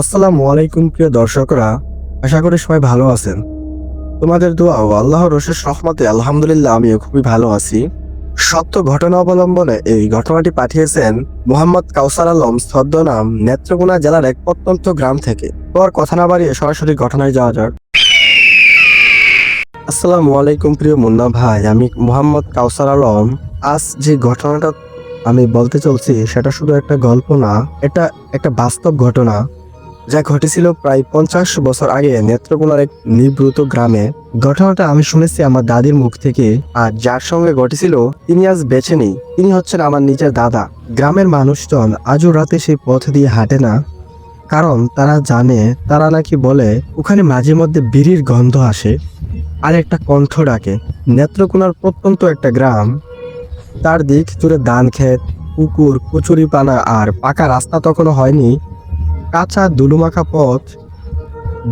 আসসালামু আলাইকুম, প্রিয় দর্শকরা। আশা করি সবাই ভালো আছেন। তোমাদের দোয়া ও আল্লাহর রশেষ রহমতে আলহামদুলিল্লাহ আমিও খুবই ভালো আছি। সত্য ঘটনা অবলম্বনে এই ঘটনাটি পাঠিয়েছেন মোহাম্মদ কাউসার আলম ছদ্মনাম নেত্রকোনা জেলার এক প্রত্যন্ত গ্রাম থেকে। পর কথা না বাড়িয়ে সরাসরি ঘটনায় যাওয়া যাক। আসসালামু আলাইকুম প্রিয় মুন্না ভাই, আমি মোহাম্মদ কাউসার আলম। আজ যে ঘটনাটা আমি বলতে চলছি, সেটা শুধু একটা গল্প না, এটা একটা বাস্তব ঘটনা। যা ঘটেছিল প্রায় পঞ্চাশ বছর আগে নেত্রকোনার এক নিভৃত গ্রামে। ঘটনাটা আমি শুনেছি আমার দাদির মুখ থেকে, আর যার সঙ্গে ঘটেছিল, তিনি আজ বেছে নেই। তিনি হচ্ছেন আমার নিজের দাদা। গ্রামের মানুষজন আজও রাতে সেই পথ দিয়ে হাঁটে না। কারণ তারা জানে, তারা নাকি বলে, ওখানে মাঝে মধ্যে বিড়ির গন্ধ আসে আর একটা কণ্ঠ ডাকে। নেত্রকোনার প্রত্যন্ত একটা গ্রাম। তার দিক জুড়ে ধান ক্ষেত, পুকুর কচুরি পানা আর পাকা রাস্তা তখনও হয়নি। কাঁচা দুলুমাখা পথ।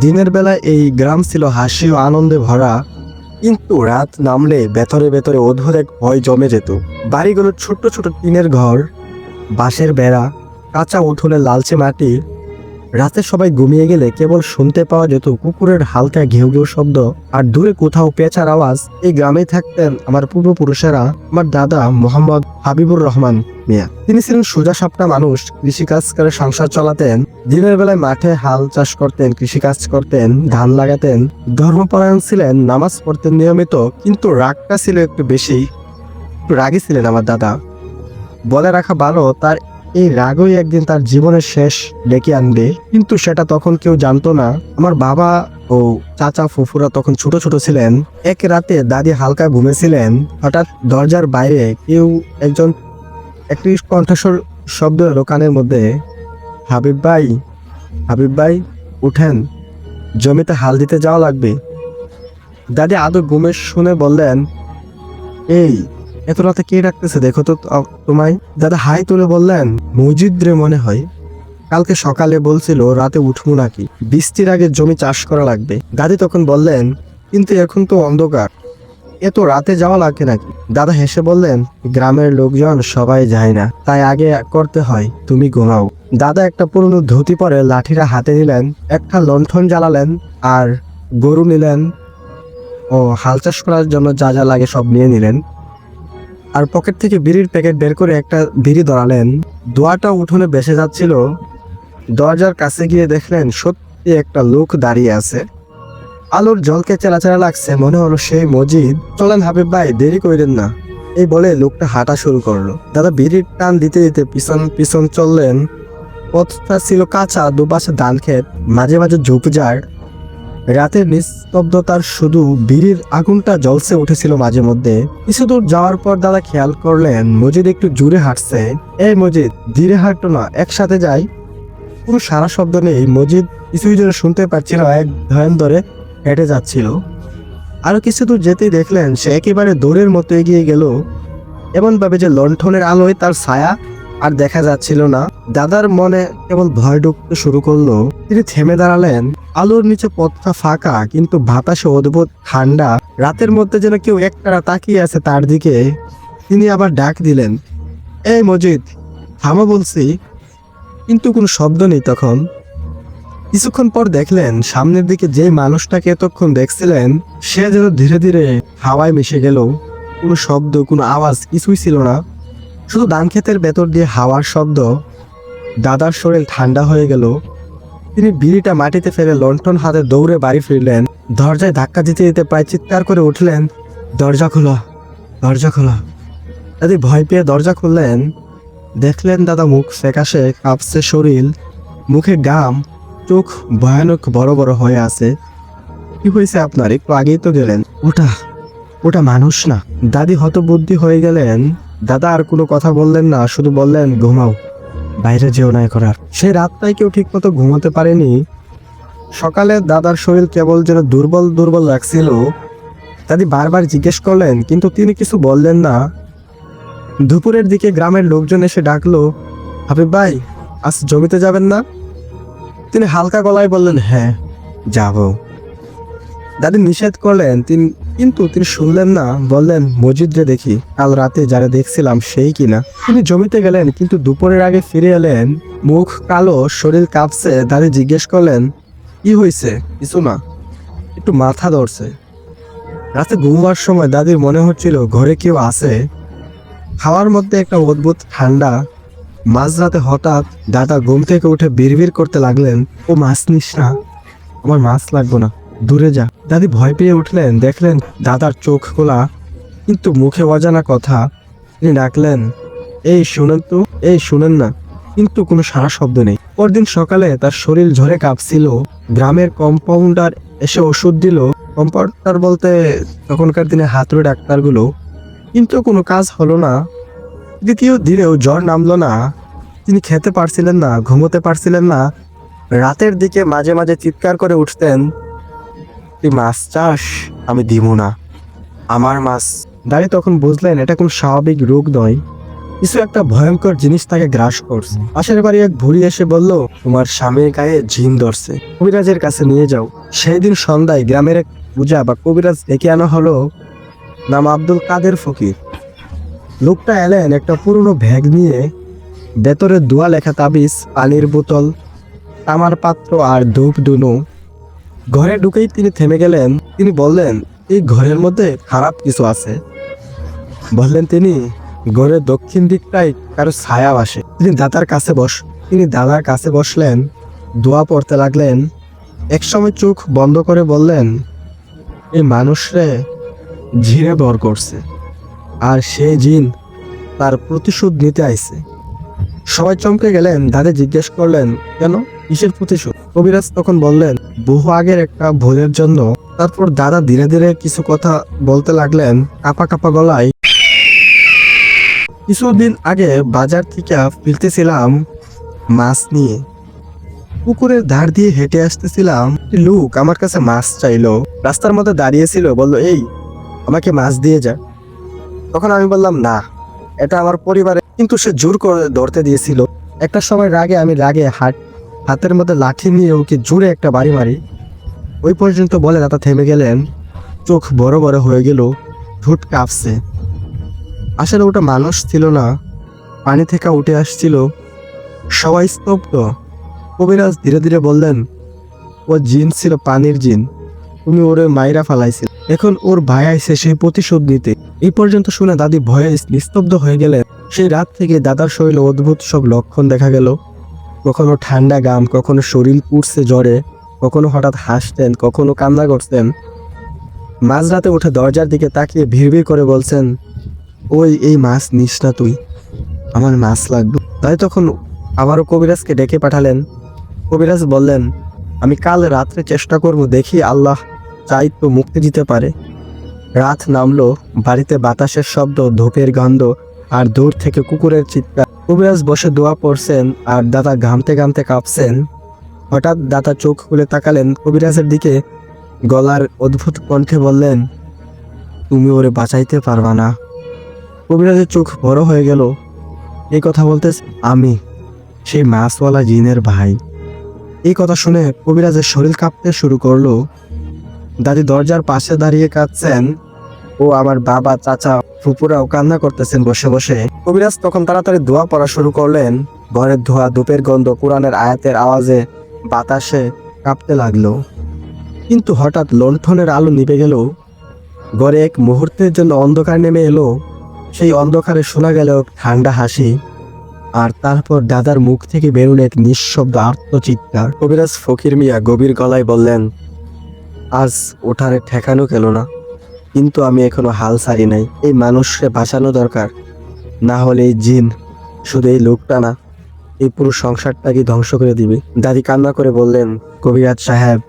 দিনের বেলায় এই গ্রাম ছিল হাসি ও আনন্দে ভরা, কিন্তু রাত নামলে ভেতরে ভেতরে অদ্ভুত এক ভয় জমে যেত। বাড়িগুলো ছোট্ট ছোট টিনের ঘর, বাঁশের বেড়া, কাঁচা উঠোনে লালচে মাটি রাতে সবাই ঘুমিয়ে গেলে কেবল শুনতে পাওয়া যেত কুকুরের হালকা ঘেউ ঘেউ শব্দ, আর দূরে কোথাও পেঁচার আওয়াজ, এই গ্রামেই থাকতেন আমার পূর্বপুরুষেরা, আমার দাদা মোহাম্মদ হাবিবুর রহমান মিয়া। তিনি ছিলেন সোজা সাপটা মানুষ, কৃষিকাজ করে সংসার চালাতেন। দিনের বেলায় মাঠে হাল চাষ করতেন, কৃষিকাজ করতেন, ধান লাগাতেন। ধর্মপরায়ণ ছিলেন, নামাজ পড়তেন নিয়মিত, কিন্তু রাগটা ছিল একটু বেশি। একটু রাগী ছিলেন আমার দাদা। বলে রাখা ভালো, তার এই রাগই একদিন তার জীবনের শেষ ডেকে আনবে। কিন্তু সেটা তখন কেউ জানতো না। আমার বাবা ও চাচা ফুফুরা তখন ছোট ছোট ছিলেন। এক রাতে দাদি হালকা ঘুমেছিলেন। হঠাৎ দরজার বাইরে কেউ একজন একটি কণ্ঠস্বর শব্দ এলো কানের মধ্যে। হাবিব ভাই হাবিব ভাই, উঠেন। জমিতে হাল দিতে যাওয়া লাগবে। দাদি আদৌ ঘুমে শুনে বললেন, এই এত রাতে কে ডাকতেছে? দেখো তো তোমায়। দাদা, হাই তুলে বললেন মসজিদ রে মনে হয়। কালকে সকালে বলছিল, রাতে উঠবো নাকি। বৃষ্টির আগে জমি চাষ করা লাগবে। দাদি তখন বললেন, কিন্তু এখন তো অন্ধকার। এত রাতে যাওয়া লাগে নাকি? দাদা হেসে বললেন, গ্রামের লোকজন সবাই যায় না। তাই আগে করতে হয়, তুমি ঘুমাও। দাদা একটা পুরনো ধুতি পরে লাঠিরা হাতে নিলেন, একটা লণ্ঠন জ্বালালেন, আর গরু নিলেন। ও, হাল চাষ করার জন্য যা যা লাগে সব নিয়ে নিলেন। আর পকেট থেকে বিড়ির প্যাকেট বের করে একটা বিড়ি ধরালেন। দোয়াটা উঠোনে বেসে যাচ্ছিল। দরজার কাছে গিয়ে দেখলেন সত্যি একটা লোক দাঁড়িয়ে আছে। আলোর জলকে চেলাচেলা লাগছে, মনে হলো সেই মজিদ। চলেন হাবিব ভাই, দেরি করেন না। এই বলে লোকটা হাঁটা শুরু করল। দাদা বিড়ির টান দিতে দিতে পিছন পিছন চললেন। পথটা ছিল কাঁচা, দুপাশে ধান ক্ষেত, মাঝে মাঝে ঝোপঝাড়। রাতের নিস্তব্ধতার শুধু বিড়ির আগুনটা জলসে উঠেছিল মাঝে মধ্যে। কিছু দূর যাওয়ার পর দাদা খেয়াল করলেন, মজিদ একটু জুড়ে হাঁটছে। এই মজিদ, ধীরে হাঁটতো না, একসাথে যাই। কোনো সারা শব্দ নেই, মজিদ কিছুই যেন শুনতে পাচ্ছিল, এক ধয়ন ধরে হেঁটে যাচ্ছিল। আরও কিছু দূর যেতেই দেখলেন, সে একেবারে দৌড়ের মতো এগিয়ে গেল। এমনভাবে যে লণ্ঠনের আলোয় তার ছায়া আর দেখা যাচ্ছিল না। দাদার মনে কেবল ভয় ঢুকতে শুরু করল। তিনি থেমে দাঁড়ালেন। আলোর নিচে পথটা ফাঁকা, কিন্তু বাতাসে অদ্ভুত ঠান্ডা। রাতের মধ্যে যেন কেউ একটানা তাকিয়ে আছে তার দিকে। তিনি আবার ডাক দিলেন, এই মজিদ, থামো বলছি। কিন্তু কোনো শব্দ নেই তখন। কিছুক্ষণ পর দেখলেন, সামনের দিকে যে মানুষটাকে এতক্ষণ দেখছিলেন, সে যেন ধীরে ধীরে হাওয়ায় মিশে গেল। কোনো শব্দ, কোনো আওয়াজ কিছুই ছিল না। শুধু ধান ক্ষেতের ভেতর দিয়ে হাওয়ার শব্দ, দাদার শরীর ঠান্ডা হয়ে গেল। তিনি বিড়িটা মাটিতে ফেলে লন্ঠন হাতে দৌড়ে বাড়ি ফিরলেন। দরজায় ধাক্কা দিতে দিতে প্রায় চিৎকার করে উঠলেন, দরজা খোলো দরজা খোলো। দাদি ভয় পেয়ে দরজা খুললেন। দেখলেন দাদা মুখ ফ্যাকাশে, কাঁপছে শরীর, মুখে গাম চোখ ভয়ানক বড় বড় হয়ে আছে। কি হয়েছে আপনার? একটু আগেই তো গেলেন। ওটা ওটা মানুষ না। দাদি হতবুদ্ধি হয়ে গেলেন। দাদা আর কোনো কথা বললেন না, শুধু বললেন, ঘুমাও, বাইরে যেও নাই করার সেই রাতটাই কেউ ঠিক মতো ঘুমাতে পারেনি। সকালে দাদার শরীর কেবল যেন দুর্বল দুর্বল লাগছিল। দাদি বারবার জিজ্ঞেস করলেন, কিন্তু তিনি কিছু বললেন না। দুপুরের দিকে গ্রামের লোকজন এসে ডাকলো, হাবিব ভাই, আজ জমিতে যাবেন না? তিনি হালকা গলায় বললেন হ্যাঁ যাব। দাদি নিষেধ করলেন, তিনি কিন্তু তিনি শুনলেন না, বললেন মসজিদে দেখি, কাল রাতে যারা দেখছিলাম সেই কিনা। তিনি জমিতে গেলেন, কিন্তু দুপুরের আগে ফিরে এলেন, মুখ কালো, শরীর কাঁপছে দাদি জিজ্ঞেস করলেন, কি হয়েছে কিছু না। একটু মাথা ধরছে। রাতে ঘুমবার সময় দাদির মনে হচ্ছিল, ঘরে কেউ আছে? খাওয়ার মধ্যে একটা অদ্ভুত ঠান্ডা। মাঝরাতে হঠাৎ দাদা ঘুম থেকে উঠে বিড়বিড় করতে লাগলেন, ও মাছ নিস না। আমার মাছ লাগবো না। দূরে যা দাদি ভয় পেয়ে উঠলেন, দেখলেন দাদার চোখ খোলা, কিন্তু মুখে অজানা কথা। তিনি ডাকলেন, এই শুনেন তো, এই শুনেন না, কিন্তু কোনো সারা শব্দ নেই। পরদিন সকালে তার শরীর ঝরে কাঁপছিল। গ্রামের কম্পাউন্ডার এসে ওষুধ দিল। কম্পাউন্ডার বলতে, তখনকার দিনে হাতুড়ে ডাক্তারগুলো। কিন্তু কোনো কাজ হলো না। দ্বিতীয় দিনেও জ্বর নামলো না। তিনি খেতে পারছিলেন না, ঘুমোতে পারছিলেন না। রাতের দিকে মাঝে মাঝে চিৎকার করে উঠতেন। তুই মাছ চাস? আমি দিব না। আমার মাছ। দাঁড়িয়ে তখন বুঝলেন, এটা কোন স্বাভাবিক রোগ নয়। কিছু একটা ভয়ঙ্কর জিনিস তাকে গ্রাস করছে। পাশের বাড়ি এক ভুড়ি এসে বলল, তোমার স্বামীর গায়ে ঝিম ধরছে। কবিরাজের কাছে নিয়ে যাও। সেই দিন সন্ধ্যায় গ্রামের এক পূজা বা কবিরাজ ডেকে আনা হলো, নাম আব্দুল কাদের ফকির। লোকটা এলেন একটা পুরনো ব্যাগ নিয়ে, ভেতরে দোয়া লেখা তাবিজ, পানির বোতল, তামার পাত্র আর ধূপ ডুনু ঘরে ঢুকেই তিনি থেমে গেলেন। তিনি বললেন, এই ঘরের মধ্যে খারাপ কিছু আছে? বললেন তিনি, ঘরের দক্ষিণ দিকটাই কারও ছায়া আসে তিনি দাদার কাছে বস, তিনি দাদার কাছে বসলেন, দোয়া পড়তে লাগলেন। একসময় চোখ বন্ধ করে বললেন, এই মানুষরে ঝিরে বর করছে, আর সে জিন তার প্রতিশোধ নিতে আইছে। সবাই চমকে গেলেন। দাদা জিজ্ঞেস করলেন, কেন? কিসের প্রতিশোধ? কবিরাজ তখন বললেন, বহু আগের একটা ভুলের জন্য তারপর দাদা ধীরে ধীরে কিছু কথা বলতে লাগলেন কাপা কাপা গলায়। কিছুদিন আগে বাজার থেকে ফিরতেছিলাম মাছ নিয়ে। পুকুরের ধার দিয়ে হেঁটে আসতেছিলাম। লোক আমার কাছে মাছ চাইলো। রাস্তার মধ্যে দাঁড়িয়েছিল, বলল, এই, আমাকে মাছ দিয়ে যা। তখন আমি বললাম, না, এটা আমার পরিবারে কিন্তু সে জোর করে ধরতে দিয়েছিল। একটা সময় রাগে আমি রাগে হাট হাতের মধ্যে লাঠি নিয়ে ওকে জোরে একটা বাড়ি মারি। ওই পর্যন্ত বলে, দাদা, থেমে গেলেন। চোখ বড় বড় হয়ে গেল, ঠোঁট কাঁপছে। আসলে ওটা মানুষ ছিল না, পানি থেকে উঠে আসছিল। সবাই স্তব্ধ। কবিরাজ ধীরে ধীরে বললেন, ও জিন ছিল পানির জিন। তুমি ওরে মাইরা ফালাইছিল। এখন ওর ভাই আইসে সেই প্রতিশোধ নিতে। এই পর্যন্ত শুনে দাদি ভয়ে নিস্তব্ধ হয়ে গেলেন। সেই রাত থেকে দাদার শরীরে অদ্ভুত সব লক্ষণ দেখা গেল। কখনো ঠান্ডা গাম, কখনো শরীর পুড়ছে জ্বরে, কখনো হঠাৎ হাসতেন, কখনো কান্না করতেন। মাঝরাতে উঠে দরজার দিকে তাকিয়ে ভিড় করে বলছেন, ওই, এই মাছ নিস না তুই, আমার মাছ লাগবে। তাই তখন আবারও কবিরাজকে ডেকে পাঠালেন। কবিরাজ বললেন, আমি কাল রাত্রে চেষ্টা করব, দেখি আল্লাহ চাই তো মুক্তি দিতে পারে। রাত নামলো, বাড়িতে বাতাসের শব্দ, ধূপের গন্ধ, আর দূর থেকে কুকুরের চিৎকার। কবিরাজ বসে দোয়া পড়ছেন আর দাদা ঘামতে ঘামতে কাঁপছেন। হঠাৎ দাদা চোখ খুলে তাকালেন কবিরাজের দিকে। গলার অদ্ভুত কণ্ঠে বললেন, তুমি ওরে বাঁচাইতে পারবা না। কবিরাজের চোখ বড় হয়ে গেল। এই কথা বলতে আমি, সেই মাছওয়ালা জিনের ভাই। এই কথা শুনে কবিরাজের শরীর কাঁপতে শুরু করল। দাদি দরজার পাশে দাঁড়িয়ে কাঁদছেন। ও আমার বাবা, চাচা ফুপুরাও কান্না করতেছেন বসে বসে। কবিরাজ তখন তাড়াতাড়ি দোয়া পড়া শুরু করলেন। ঘরের ধোয়া ধূপের গন্ধ, কোরআনের আয়াতের আওয়াজে বাতাসে কাঁপতে লাগল। কিন্তু হঠাৎ লণ্ঠনের আলো নিভে গেল। ঘরে এক মুহূর্তের জন্য অন্ধকার নেমে এলো। সেই অন্ধকারে শোনা গেল ঠান্ডা হাসি। আর তারপর দাদার মুখ থেকে বেরোলো এক নিঃশব্দ আত্মচিৎকার। কবিরাজ ফকির মিয়া গভীর গলায় বললেন, আজ ওঠারে ঠেকানো গেল না। কিন্তু আমি এখনও হাল ছাড়ি নাই। এই মানুষকে বাঁচানো দরকার। না হলে এই জিন শুধু এই লোকটা না, এই পুরো সংসারটাকে ধ্বংস করে দিবে। দাদি কান্না করে বললেন, কবিরাজ সাহেব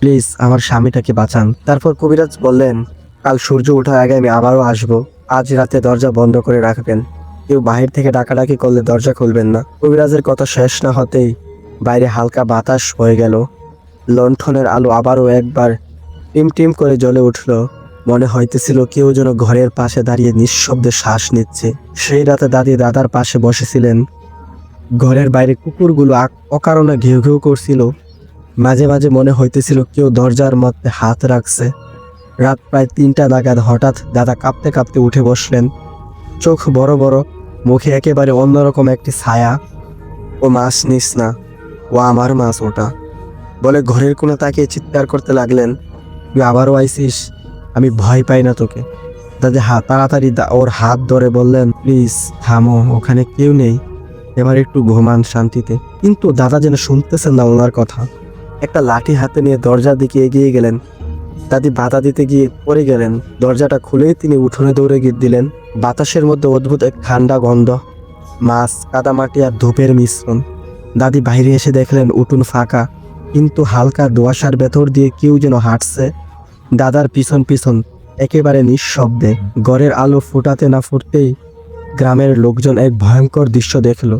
প্লিজ আমার স্বামীটাকে বাঁচান। তারপর কবিরাজ বললেন, কাল সূর্য ওঠার আগে আমি আবারও আসব। আজ রাতে দরজা বন্ধ করে রাখবেন। কেউ বাহির থেকে ডাকাডাকি করলে দরজা খুলবেন না। কবিরাজের কথা শেষ না হতেই বাইরে হালকা বাতাস হয়ে গেল। লণ্ঠনের আলো আবারও একবার টিম টিম করে জ্বলে উঠল। মনে হইতেছিল কেউ যেন ঘরের পাশে দাঁড়িয়ে নিঃশব্দে শ্বাস নিচ্ছে। সেই রাতে দাদি দাদার পাশে বসেছিলেন। ঘরের বাইরে কুকুরগুলো অকারণে ঘেউ ঘেউ করছিল। মাঝে মাঝে মনে হইতেছিল কেউ দরজার মধ্যে হাত রাখছে। রাত প্রায় তিনটা নাগাদ হঠাৎ দাদা কাঁপতে কাঁপতে উঠে বসলেন। চোখ বড় বড়, মুখে একেবারে অন্যরকম একটি ছায়া। ও মাছ নিস না, ও আমার মাছ ওটা। বলে ঘরের কোনো তাকে চিৎকার করতে লাগলেন। তুই আবারও আইসিস? আমি ভয় পাই না তোকে। দাদি হাত তাড়াতাড়ি ওর হাত ধরে বললেন, প্লিজ, থামো, ওখানে কেউ নেই। এবার একটু ঘুমান শান্তিতে। কিন্তু দাদা যেন শুনতেছেন না ওনার কথা। একটা লাঠি হাতে নিয়ে দরজার দিকে এগিয়ে গেলেন। দাদি বাধা দিতে গিয়ে পড়ে গেলেন। দরজাটা খুলেই তিনি উঠোনে দৌড়ে গিয়ে দিলেন। বাতাসের মধ্যে অদ্ভুত এক ঠান্ডা গন্ধ, মাছ, কাদামাটি আর ধূপের মিশ্রণ। দাদি বাইরে এসে দেখলেন উঠুন ফাঁকা, কিন্তু হালকা দোয়াশার ভেতর দিয়ে কেউ যেন হাঁটছে। দাদার পিছন পিছন একেবারে নিঃশব্দে ঘরের আলো ফুটাতে না ফুটতেই গ্রামের লোকজন এক ভয়ঙ্কর দৃশ্য দেখল।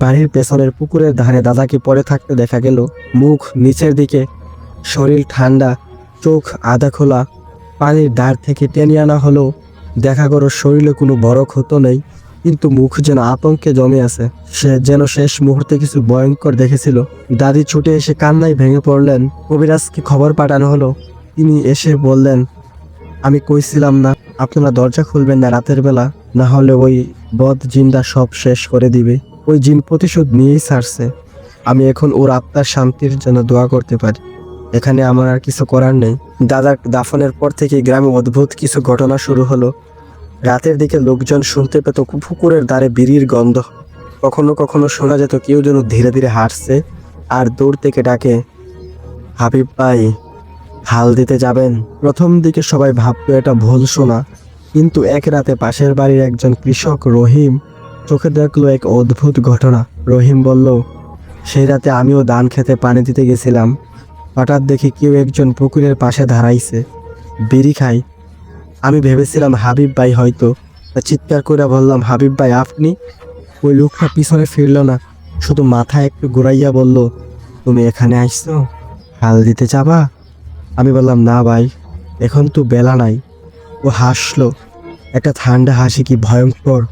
বাড়ির পেছনের পুকুরের ধারে দাদাকে পড়ে থাকতে দেখা গেল, মুখ নিচের দিকে, শরীর ঠান্ডা, চোখ আধা খোলা, পানির ধার থেকে টেনে আনা হলো দেখা করো শরীরে কোনো বড় ক্ষত নেই, কিন্তু মুখ যেন আতঙ্কে জমে আছে। সে যেন শেষ মুহূর্তে কিছু ভয়ঙ্কর দেখেছিল। দাদি ছুটে এসে কান্নায় ভেঙে পড়লেন। কবিরাজকে খবর পাঠানো হলো তিনি এসে বললেন, আমি কইছিলাম না, আপনারা দরজা খুলবেন না রাতের বেলা, না হলে ওই বদ জিনটা সব শেষ করে দিবে। ওই জিন প্রতিশোধ নিয়েই ছাড়ছে। আমি এখন ওর আত্মার শান্তির জন্য দোয়া করতে পারি। এখানে আমার আর কিছু করার নেই। দাদার দাফনের পর থেকে গ্রামে অদ্ভুত কিছু ঘটনা শুরু হলো। রাতের দিকে লোকজন শুনতে পেত পুকুরের দ্বারে বিড়ির গন্ধ। কখনো কখনো শোনা যেত কেউ যেন ধীরে ধীরে হাঁটছে, আর দূর থেকে ডাকে, হাবিব ভাই হাল দিতে যাবেন। প্রথম দিকে সবাই ভাবতো, এটা ভুল শোনা। কিন্তু এক রাতে পাশের বাড়ির একজন কৃষক রহিম চোখে দেখল এক অদ্ভুত ঘটনা। রহিম বলল, সেই রাতে আমিও ধান খেতে পানি দিতে গেছিলাম। হঠাৎ দেখি কেউ একজন পুকুরের পাশে দাঁড়াইছে। বিড়ি খাই। আমি ভেবেছিলাম হাবিব ভাই হয়তো। চিৎকার করে বললাম, হাবিব ভাই, আপনি? ওই লোকটা পিছনে ফিরল না, শুধু মাথা একটু ঘুরাইয়া বলল, তুমি এখানে আসছো হাল দিতে যাবা? আমি বললাম, না ভাই, এখন তো বেলা নাই। ও হাসলো। একটা ঠান্ডা হাসি কি ভয়ঙ্কর।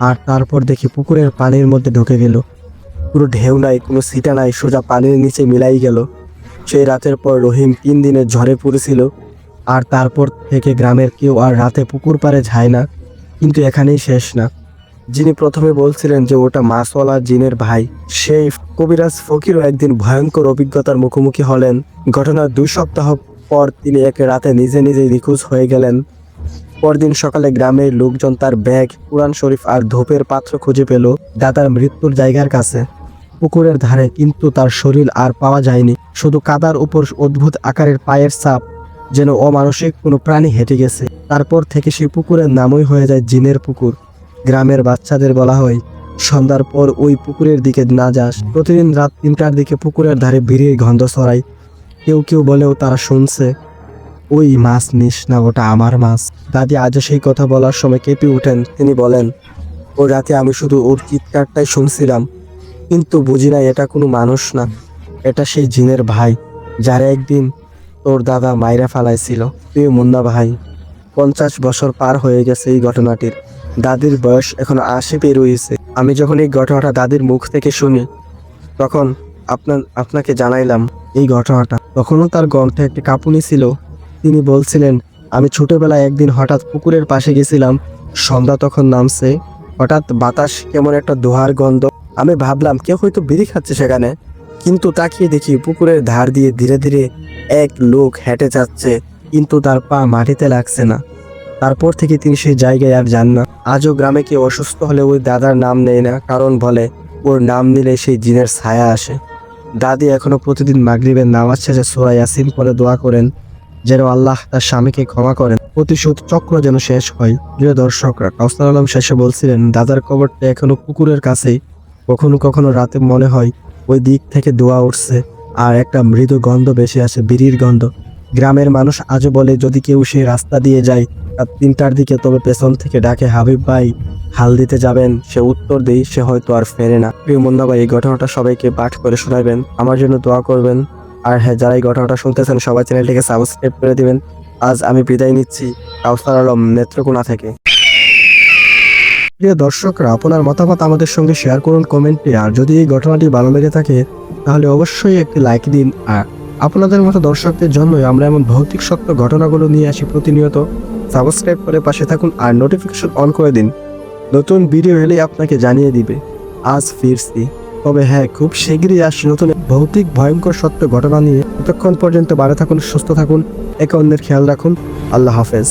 আর তারপর দেখি পুকুরের পানির মধ্যে ঢুকে গেল। পুরো ঢেউ নাই, কোনো সিটা নাই, সোজা পানির নিচে মিলাই গেল। সেই রাতের পর রহিম তিন দিনের ঝড়ে পড়েছিল। আর তারপর থেকে গ্রামের কেউ আর রাতে পুকুর পাড়ে যায় না। কিন্তু এখানেই শেষ না। যিনি প্রথমে বলছিলেন যে ওটা মাসওয়ালা জিনের ভাই, সেই কবিরাজ ফকিরও একদিন ভয়ঙ্কর অভিজ্ঞতার মুখোমুখি হলেন। ঘটনার দুই সপ্তাহ পর তিনি এক রাতে নিজে নিজে নিখোঁজ হয়ে গেলেন। পরদিন সকালে গ্রামের লোকজন তার ব্যাগ, কোরআন শরীফ আর ধূপের পাত্র খুঁজে পেল দাদার মৃত্যুর জায়গার কাছে। পুকুরের ধারে কিন্তু তার শরীর আর পাওয়া যায়নি, শুধু কাদার উপর অদ্ভুত আকারের পায়ের ছাপ, যেন অমানসিক কোনো প্রাণী হেঁটে গেছে। তারপর থেকে সেই পুকুরের নামই হয়ে যায় জিনের পুকুর। গ্রামের বাচ্চাদের বলা হয়, সন্ধ্যার পর ওই পুকুরের দিকে না যাস। প্রতিদিন রাত তিনটার দিকে পুকুরের ধারে ভিড়ির গন্ধ ছড়ায়। কেউ কেউ বলেও তারা শুনছে, ওই মাছ নিস না, ওটা আমার মাছ। দাদি আজও সেই কথা বলার সময় কেঁপে উঠেন তিনি বলেন ও রাতে আমি শুধু ওর চিৎকারটাই শুনছিলাম, কিন্তু বুঝি না এটা কোনো মানুষ না। এটা সেই জিনের ভাই, যারা একদিন তোর দাদা মাইরা ফালাইছিল। তুই মুন্না ভাই, পঞ্চাশ বছর পার হয়ে গেছে এই ঘটনাটির। দাদির বয়স এখন আশি পেরোইছে আমি যখন এই ঘটনাটা দাদির মুখ থেকে শুনি, তখন আপনার, আপনাকে জানাইলাম এই ঘটনাটা। তখনও তার গন্ঠে একটি কাঁপুনি ছিল। তিনি বলছিলেন, আমি ছোটবেলায় একদিন হঠাৎ পুকুরের পাশে গেছিলাম। সন্ধ্যা তখন নামছে। হঠাৎ বাতাস, কেমন একটা দোহার গন্ধ। আমি ভাবলাম, কেউ হয়তো বিড়ি খাচ্ছে সেখানে। কিন্তু তাকিয়ে দেখি পুকুরের ধার দিয়ে ধীরে ধীরে এক লোক হেঁটে যাচ্ছে। কিন্তু তার পা মাটিতে লাগছে না। তারপর থেকে তিনি সেই জায়গায় আর যান না। আজও গ্রামে কেউ অসুস্থ হলে ওই দাদার নাম নেয় না, কারণ বলে, ওর নাম নিলে সেই জিনের ছায়া আসে। দাদি এখনও প্রতিদিন মাগরিবের নামাজ শেষে সোরা ইয়াসিন পরে দোয়া করেন, যেন আল্লাহ তার স্বামীকে ক্ষমা করেন। প্রতিশোধ চক্র যেন শেষ হয়। প্রিয় দর্শকরা, কাউসার আলম শেষে বলছিলেন, দাদার কবরটা এখনও পুকুরের কাছেই। কখনো কখনো রাতে মনে হয়, ওই দিক থেকে দোয়া উঠছে, আর একটা মৃদু গন্ধ বেশি আসে, বিড়ির গন্ধ। গ্রামের মানুষ আজও বলে, যদি কেউ সেই রাস্তা দিয়ে যায় রাত তিনটার দিকে তবে পেছন থেকে ডাকে হাবিব ভাই, হাল দিতে যাবেন, সে উত্তর দেই, সে হয়তো আর ফেরে না। প্রিয় ভাই এই ঘটনাটা সবাইকে পাঠ করে শোনাবেন। আমার জন্য দোয়া করবেন। আর হ্যাঁ যারা এই ঘটনাটা শুনতেছেন, সবাই চ্যানেলটিকে সাবস্ক্রাইব করে দিবেন। আজ আমি বিদায় নিচ্ছি কাউসার আলম নেত্রকোনা থেকে। প্রিয় দর্শকরা, আপনার মতামত আমাদের সঙ্গে শেয়ার করুন কমেন্টে। আর যদি এই ঘটনাটি ভালো লেগে থাকে, তাহলে অবশ্যই একটি লাইক দিন। আর আপনাদের মতো দর্শকদের জন্যই আমরা এমন ভৌতিক সত্য ঘটনাগুলো নিয়ে আসি প্রতিনিয়ত। সাবস্ক্রাইব করে পাশে থাকুন আর নোটিফিকেশন অন করে দিন। নতুন ভিডিও এলেই আপনাকে জানিয়ে দিবে, আজ ফিরছি। তবে হ্যাঁ খুব শীঘ্রই আসছি নতুন ভৌতিক ভয়ঙ্কর সত্য ঘটনা নিয়ে। ততক্ষণ পর্যন্ত বাড়ে থাকুন, সুস্থ থাকুন, একে অন্যের খেয়াল রাখুন। আল্লাহ হাফেজ।